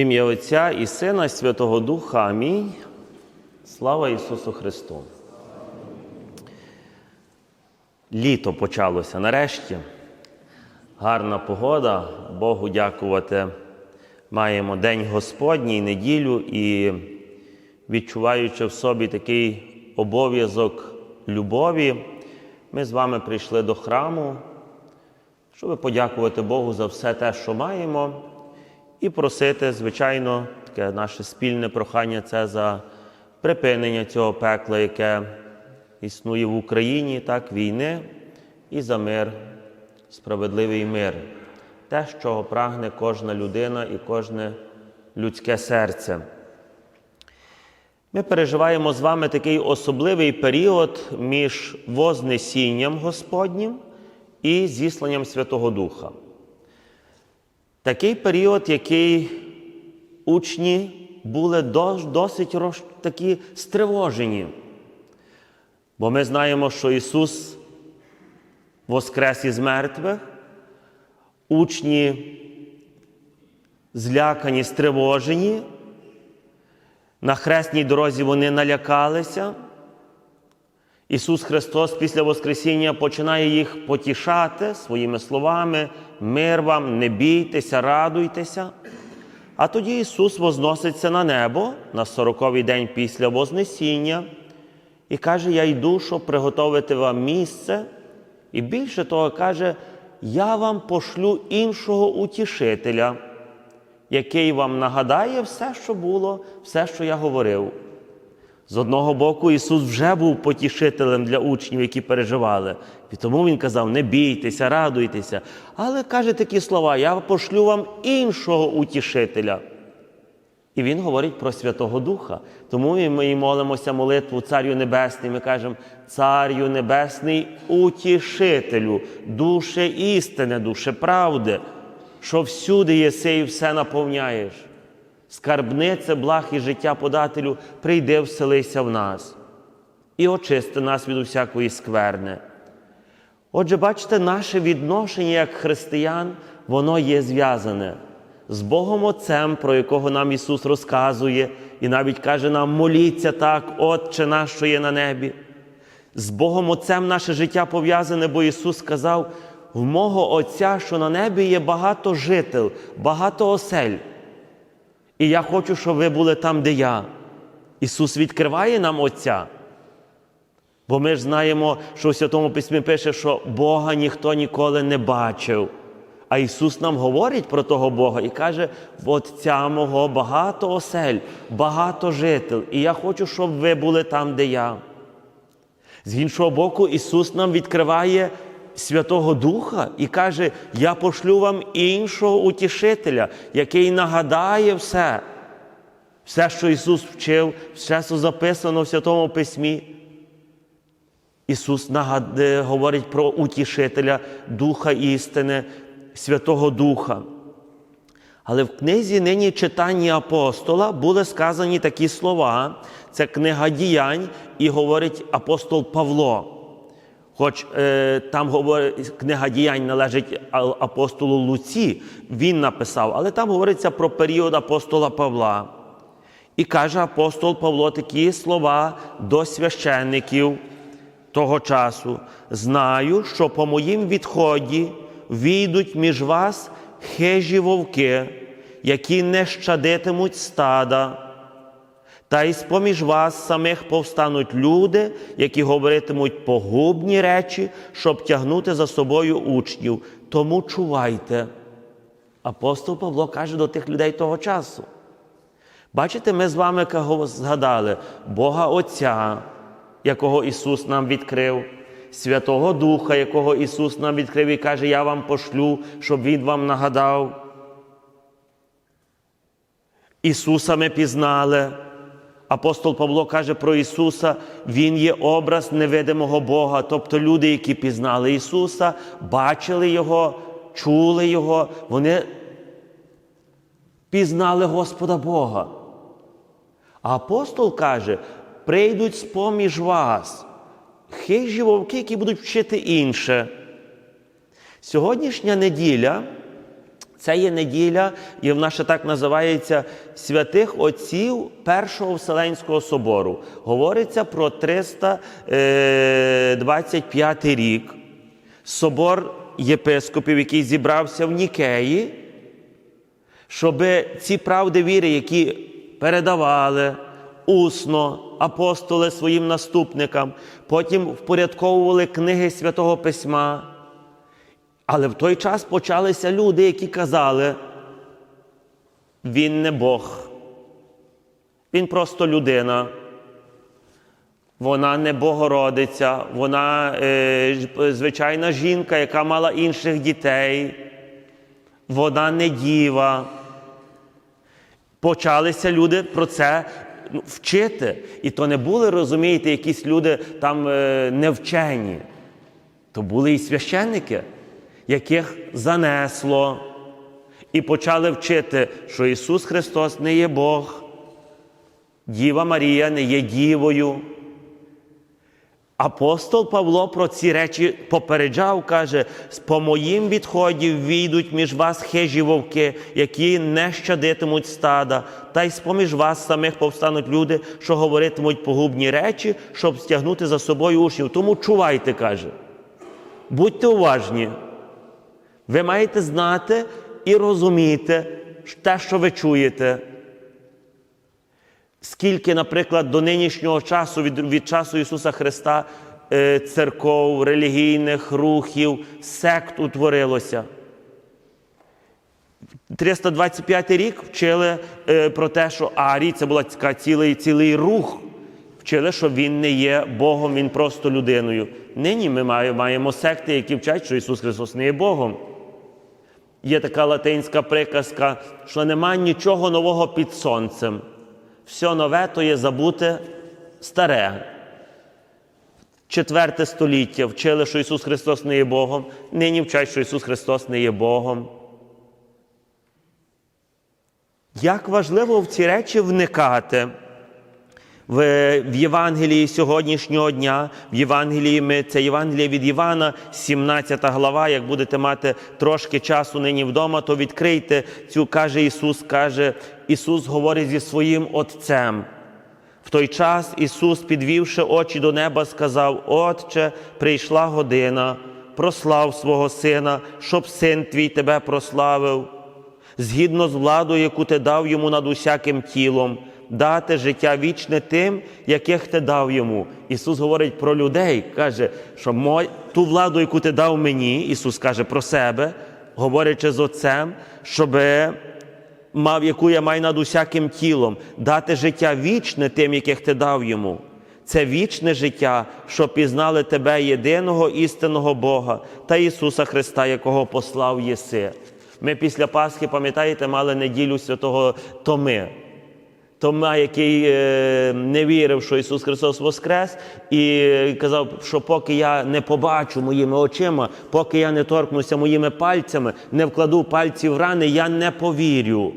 Ім'я Отця і Сина, і Святого Духа. Амінь. Слава Ісусу Христу. Літо почалося нарешті. Гарна погода. Богу дякувати. Маємо День Господній, неділю і відчуваючи в собі такий обов'язок любові, ми з вами прийшли до храму, щоб подякувати Богу за все те, що маємо, і просити, звичайно, таке наше спільне прохання це за припинення цього пекла, яке існує в Україні, так, війни, і за мир, справедливий мир. Те, що прагне кожна людина і кожне людське серце. Ми переживаємо з вами такий особливий період між Вознесінням Господнім і зісланням Святого Духа. Такий період, який учні були досить такі стривожені. Бо ми знаємо, що Ісус воскрес із мертвих, учні злякані, стривожені. На хресній дорозі вони налякалися. Ісус Христос після Воскресіння починає їх потішати своїми словами, мир вам, не бійтеся, радуйтеся. А тоді Ісус возноситься на небо на сороковий день після Вознесіння і каже: Я йду, щоб приготовити вам місце. І більше того, каже, я вам пошлю іншого утішителя, який вам нагадає все, що було, все, що я говорив. З одного боку, Ісус вже був потішителем для учнів, які переживали. І тому Він казав: не бійтеся, радуйтеся. Але каже такі слова: Я пошлю вам іншого утішителя. І Він говорить про Святого Духа. Тому ми і молимося молитву Царю Небесний. Ми кажемо, Царю Небесний, утішителю, душе істини, душе правди, що всюди єси і все наповняєш. Скарбнице, благ і життя подателю, прийди, вселися в нас і очисти нас від усякої скверни. Отже, бачите, наше відношення як християн, воно є зв'язане з Богом Отцем, про якого нам Ісус розказує, і навіть каже нам, моліться так, Отче наш, що є на небі. З Богом Отцем наше життя пов'язане, бо Ісус сказав: в мого Отця, що на небі є багато жител, багато осель. І я хочу, щоб ви були там, де я. Ісус відкриває нам Отця. Бо ми ж знаємо, що в Святому Письмі пише, що Бога ніхто ніколи не бачив. А Ісус нам говорить про того Бога і каже: в Отця мого багато осель, багато жител, і я хочу, щоб ви були там, де я. З іншого боку, Ісус нам відкриває Святого Духа і каже: Я пошлю вам іншого утішителя, який нагадає все. Все, що Ісус вчив, все, що записано в Святому Письмі. Ісус нагадує, говорить про утішителя Духа істини, Святого Духа. Але в книзі нині читання апостола були сказані такі слова. Це книга діянь, і говорить апостол Павло. Хоч е, там говорить, книга діянь належить апостолу Луці, він написав, але там говориться про період апостола Павла. І каже апостол Павло такі слова до священників того часу: знаю, що по моїм відході війдуть між вас хижі вовки, які не щадитимуть стада. Та й з-поміж вас самих повстануть люди, які говоритимуть погубні речі, щоб тягнути за собою учнів. Тому чувайте. Апостол Павло каже до тих людей того часу. Бачите, ми з вами згадали Бога Отця, якого Ісус нам відкрив, Святого Духа, якого Ісус нам відкрив і каже, я вам пошлю, щоб Він вам нагадав. Ісуса ми пізнали. Апостол Павло каже про Ісуса, Він є образ невидимого Бога, тобто люди, які пізнали Ісуса, бачили Його, чули Його, вони пізнали Господа Бога. А апостол каже, прийдуть з-поміж вас хижі вовки, які будуть вчити інше. Сьогоднішня неділя Це є неділя, і вона ще так називається святих отців Першого Вселенського собору. Говориться про 325 рік. Собор єпископів, який зібрався в Нікеї, щоб ці правди віри, які передавали усно апостоли своїм наступникам, потім впорядковували книги Святого Письма. Але в той час почалися люди, які казали, він не Бог, він просто людина. Вона не Богородиця, вона е, звичайна жінка, яка мала інших дітей. Вона не діва. Почалися люди про це ну, вчити. І то не були, розумієте, якісь люди там е, невчені. То були і священники, яких занесло. І почали вчити, що Ісус Христос не є Бог, Діва Марія не є дівою. Апостол Павло про ці речі попереджав, каже: по моїм відході війдуть між вас хижі вовки, які не щадитимуть стада, та й з-поміж вас самих повстануть люди, що говоритимуть погубні речі, щоб стягнути за собою ушів. Тому чувайте, каже. Будьте уважні. Ви маєте знати і розуміти те, що ви чуєте. Скільки, наприклад, до нинішнього часу, від, від часу Ісуса Христа, е, церков, релігійних рухів, сект утворилося. 325 рік вчили е, про те, що Арій це була цілий, цілий рух. Вчили, що він не є Богом, він просто людиною. Нині ми маємо секти, які вчать, що Ісус Христос не є Богом. Є така латинська приказка, що нема нічого нового під сонцем. Все нове то є забуте старе. Четверте століття вчили, що Ісус Христос не є Богом. Нині вчать, що Ісус Христос не є Богом. Як важливо в ці речі вникати в, в Євангелії сьогоднішнього дня, в Євангелії ми це Євангеліє від Івана, 17 глава. Як будете мати трошки часу нині вдома, то відкрийте цю, каже Ісус, каже, Ісус говорить зі своїм Отцем. В той час Ісус, підвівши очі до неба, сказав: Отче, прийшла година, прослав свого Сина, щоб син твій тебе прославив згідно з владою, яку ти дав йому над усяким тілом, дати життя вічне тим, яких ти дав йому. Ісус говорить про людей, каже, що мо- ту владу, яку ти дав мені, Ісус каже про себе, говорячи з Отцем, щоб мав, яку я маю над усяким тілом, дати життя вічне тим, яких ти дав йому. Це вічне життя, щоб пізнали тебе єдиного істинного Бога та Ісуса Христа, якого послав єси. Ми після Пасхи, пам'ятаєте, мали неділю святого Томи. Тома, який е, не вірив, що Ісус Христос Воскрес, і казав, що поки я не побачу моїми очима, поки я не торкнуся моїми пальцями, не вкладу пальці в рани, я не повірю.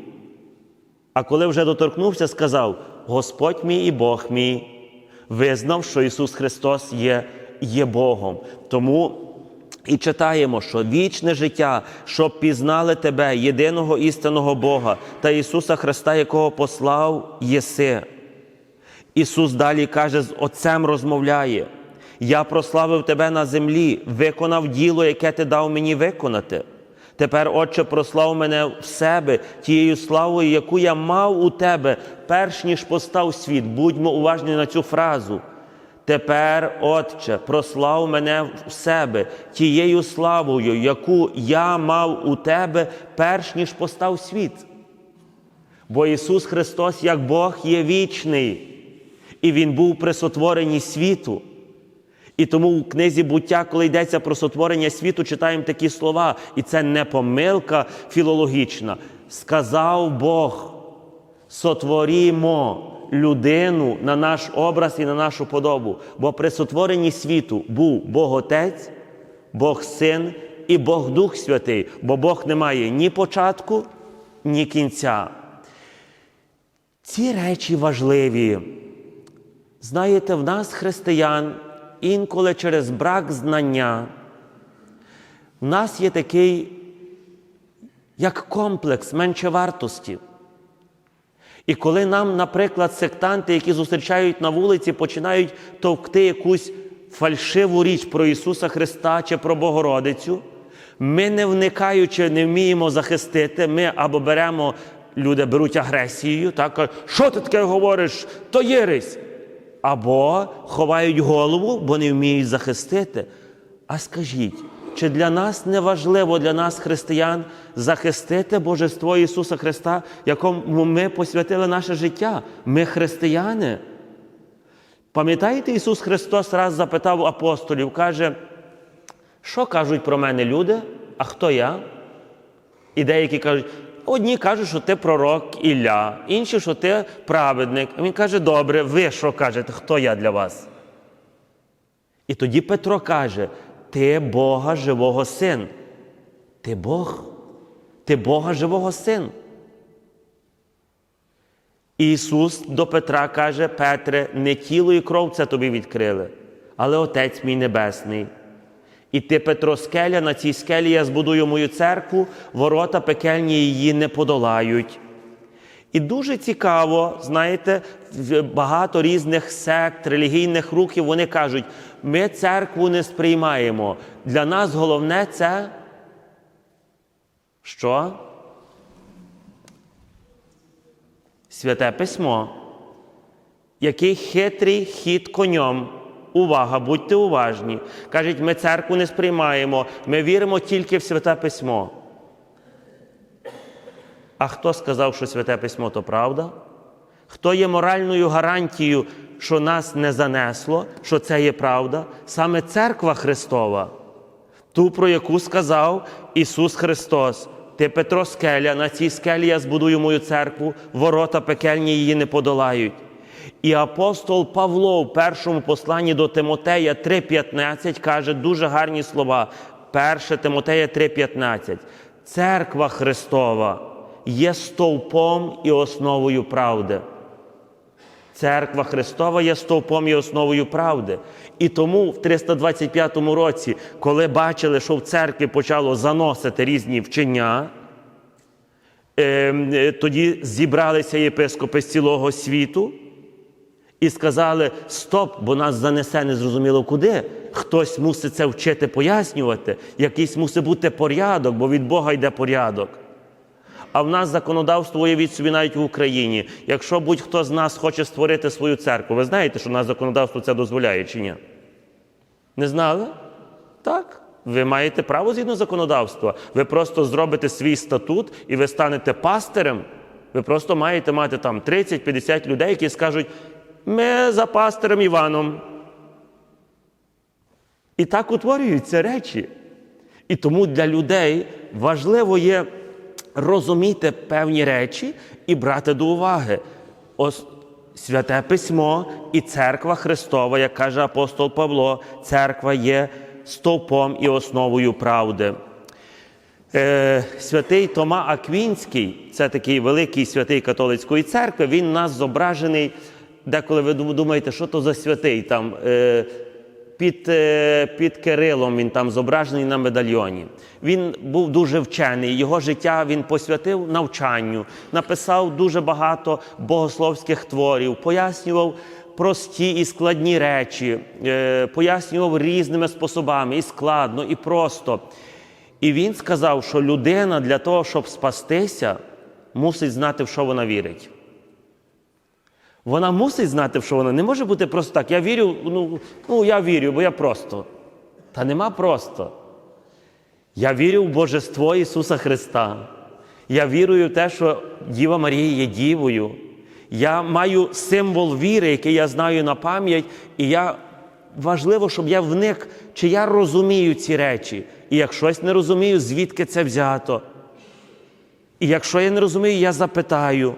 А коли вже доторкнувся, сказав: Господь мій і Бог мій, визнав, що Ісус Христос є, є Богом. Тому і читаємо, що вічне життя, щоб пізнали тебе, єдиного істинного Бога та Ісуса Христа, якого послав єси. Ісус далі каже, з Отцем розмовляє. Я прославив тебе на землі, виконав діло, яке ти дав мені виконати. Тепер, Отче, прослав мене в себе тією славою, яку я мав у тебе, перш ніж постав світ. Будьмо уважні на цю фразу. Тепер, Отче, прослав мене в себе тією славою, яку я мав у тебе, перш ніж постав світ. Бо Ісус Христос, як Бог, є вічний, і Він був при сотворенні світу. І тому у книзі буття, коли йдеться про сотворення світу, читаємо такі слова, і це не помилка філологічна. Сказав Бог, сотворімо людину на наш образ і на нашу подобу. Бо при сотворенні світу був Бог Отець, Бог Син і Бог Дух Святий, бо Бог не має ні початку, ні кінця. Ці речі важливі. Знаєте, в нас, християн, інколи через брак знання, в нас є такий як комплекс меншовартості. І коли нам, наприклад, сектанти, які зустрічають на вулиці, починають товкти якусь фальшиву річ про Ісуса Христа чи про Богородицю, ми не вникаючи, не вміємо захистити, ми або беремо, люди беруть агресією, так, кажуть, що ти таке говориш, то єресь. Або ховають голову, бо не вміють захистити. А скажіть, чи для нас не важливо, для нас, християн, захистити Божество Ісуса Христа, якому ми посвятили наше життя? Ми християни. Пам'ятаєте, Ісус Христос раз запитав апостолів, каже, що кажуть про мене люди, а хто я? І деякі кажуть, одні кажуть, що ти пророк Ілля, інші, що ти праведник. А він каже, добре, ви що кажете, хто я для вас? І тоді Петро каже: Ти Бога живого син. Ти Бог, ти Бога живого син. Ісус до Петра каже, Петре, не тіло і кров це тобі відкрили, але Отець мій Небесний. І ти, Петро, скеля, на цій скелі я збудую мою церкву, ворота пекельні її не подолають. І дуже цікаво, знаєте, багато різних сект, релігійних рухів вони кажуть, ми церкву не сприймаємо. Для нас головне це що? Святе письмо. Який хитрий хід конем. Увага, будьте уважні. Кажуть, ми церкву не сприймаємо, ми віримо тільки в святе письмо. А хто сказав, що святе письмо то правда? Хто є моральною гарантією, що нас не занесло, що це є правда? Саме церква Христова, ту, про яку сказав Ісус Христос. Ти Петро скеля, на цій скелі я збудую мою церкву, ворота пекельні її не подолають. І апостол Павло в першому посланні до Тимотея 3,15 каже дуже гарні слова. 1 Тимотея 3,15. Церква Христова є стовпом і основою правди. Церква Христова є стовпом і основою правди. І тому в 325 році, коли бачили, що в церкві почало заносити різні вчення, ем, е, тоді зібралися єпископи з цілого світу і сказали: стоп, бо нас занесе незрозуміло куди. Хтось мусить це вчити пояснювати, якийсь мусить бути порядок, бо від Бога йде порядок. А в нас законодавство уявіть собі навіть в Україні. Якщо будь-хто з нас хоче створити свою церкву, ви знаєте, що у нас законодавство це дозволяє чи ні? Не знали? Так. Ви маєте право згідно законодавства. Ви просто зробите свій статут і ви станете пастирем. Ви просто маєте мати там 30-50 людей, які скажуть: ми за пастирем Іваном. І так утворюються речі. І тому для людей важливо є розуміти певні речі і брати до уваги. Ос... Святе письмо і церква Христова, як каже апостол Павло, церква є стовпом і основою правди. Е, святий Тома Аквінський, це такий великий святий католицької церкви, він у нас зображений, деколи ви думаєте, що то за святий там. Е, під, е, під Кирилом він там зображений на медальйоні. Він був дуже вчений. Його життя він посвятив навчанню, написав дуже багато богословських творів, пояснював прості і складні речі, е, пояснював різними способами, і складно, і просто. І він сказав, що людина для того, щоб спастися, мусить знати, в що вона вірить. Вона мусить знати, що вона не може бути просто так. Я вірю, ну, ну я вірю, бо я просто. Та нема просто. Я вірю в Божество Ісуса Христа. Я вірую в те, що Діва Марія є Дівою. Я маю символ віри, який я знаю на пам'ять, і я важливо, щоб я вник, чи я розумію ці речі. І як щось не розумію, звідки це взято. І якщо я не розумію, я запитаю.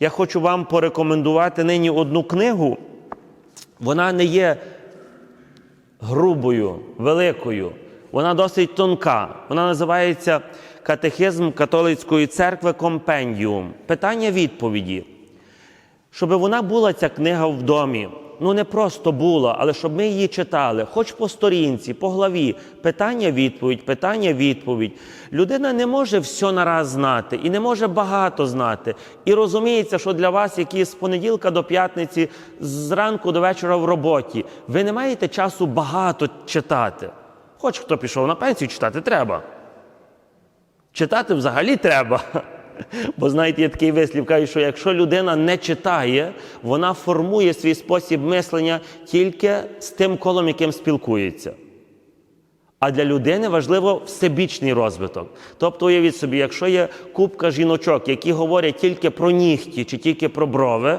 Я хочу вам порекомендувати нині одну книгу. Вона не є грубою, великою, вона досить тонка. Вона називається Катехизм католицької церкви Компендіум. Питання відповіді. Щоб вона була ця книга в домі, ну не просто була, але щоб ми її читали, хоч по сторінці, по главі, питання, відповідь, питання, відповідь. Людина не може все нараз знати і не може багато знати. І розуміється, що для вас, які з понеділка до п'ятниці, зранку до вечора в роботі, ви не маєте часу багато читати. Хоч хто пішов на пенсію, читати треба. Читати взагалі треба. Бо знаєте, є такий вислів, кажуть, що якщо людина не читає, вона формує свій спосіб мислення тільки з тим колом, яким спілкується. А для людини важливо всебічний розвиток. Тобто, уявіть собі, якщо є купка жіночок, які говорять тільки про нігті чи тільки про брови,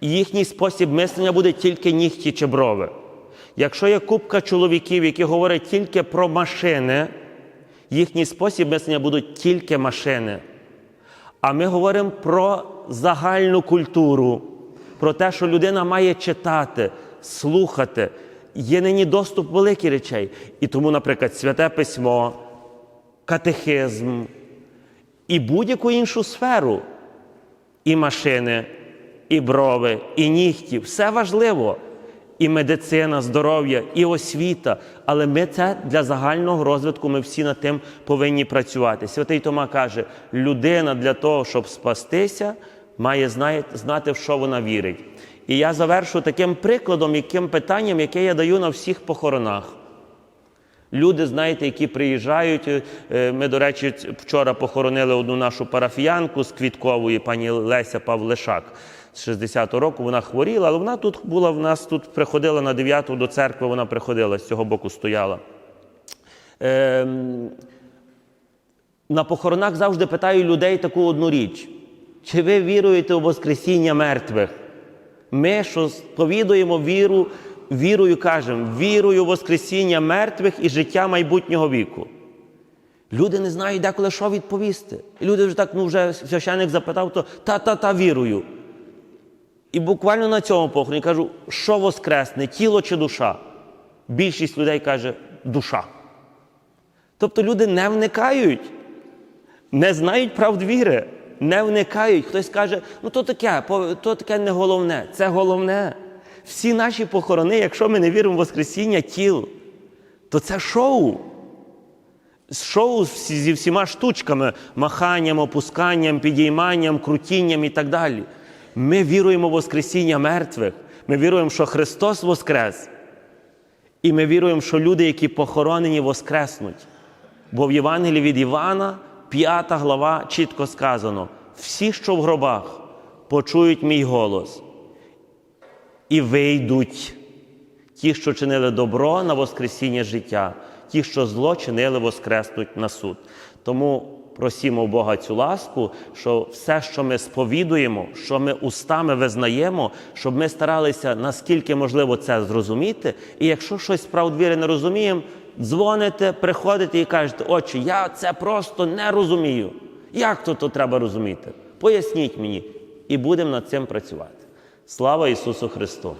їхній спосіб мислення буде тільки нігті чи брови. Якщо є купка чоловіків, які говорять тільки про машини, їхній спосіб мислення будуть тільки машини. А ми говоримо про загальну культуру, про те, що людина має читати, слухати. Є нині доступ великих речей. І тому, наприклад, святе письмо, катехизм і будь-яку іншу сферу, і машини, і брови, і нігті все важливо. І медицина, здоров'я, і освіта. Але ми це для загального розвитку, ми всі над тим повинні працювати. Святий Тома каже: людина для того, щоб спастися, має знати, в що вона вірить. І я завершу таким прикладом, яким питанням, яке я даю на всіх похоронах. Люди, знаєте, які приїжджають. е, Ми, до речі, вчора похоронили одну нашу парафіянку з Квіткової, пані Леся Павлишак з 60-го року. Вона хворіла, але вона тут була в нас тут приходила на 9-ту до церкви, вона приходила, з цього боку стояла. Ем, на похоронах завжди питаю людей таку одну річ: чи ви віруєте у Воскресіння мертвих? Ми, що сповідуємо віру, вірою кажемо, вірую в Воскресіння мертвих і життя майбутнього віку. Люди не знають деколи, що відповісти. І люди вже так, ну вже священник запитав, то та-та-та вірую. І буквально на цьому похороні кажу, що воскресне, тіло чи душа? Більшість людей каже душа. Тобто люди не вникають, не знають правд віри, не вникають. Хтось каже, ну то таке, то таке не головне. Це головне. Всі наші похорони, якщо ми не віримо в Воскресіння тіл, то це шоу. Шоу зі всіма штучками, маханням, опусканням, підійманням, крутінням і так далі. Ми віруємо в Воскресіння мертвих. Ми віруємо, що Христос Воскрес. І ми віруємо, що люди, які похоронені, воскреснуть. Бо в Євангелії від Івана, 5 глава, чітко сказано: всі, що в гробах, почують мій голос і вийдуть. Ті, що чинили добро на Воскресіння життя, ті, що зло чинили, воскреснуть на суд. Тому просімо Бога цю ласку, що все, що ми сповідуємо, що ми устами визнаємо, щоб ми старалися наскільки можливо це зрозуміти. І якщо щось справд віри не розуміємо, дзвоните, приходите і кажете, отче, я це просто не розумію. Як то, то треба розуміти? Поясніть мені, і будемо над цим працювати. Слава Ісусу Христу!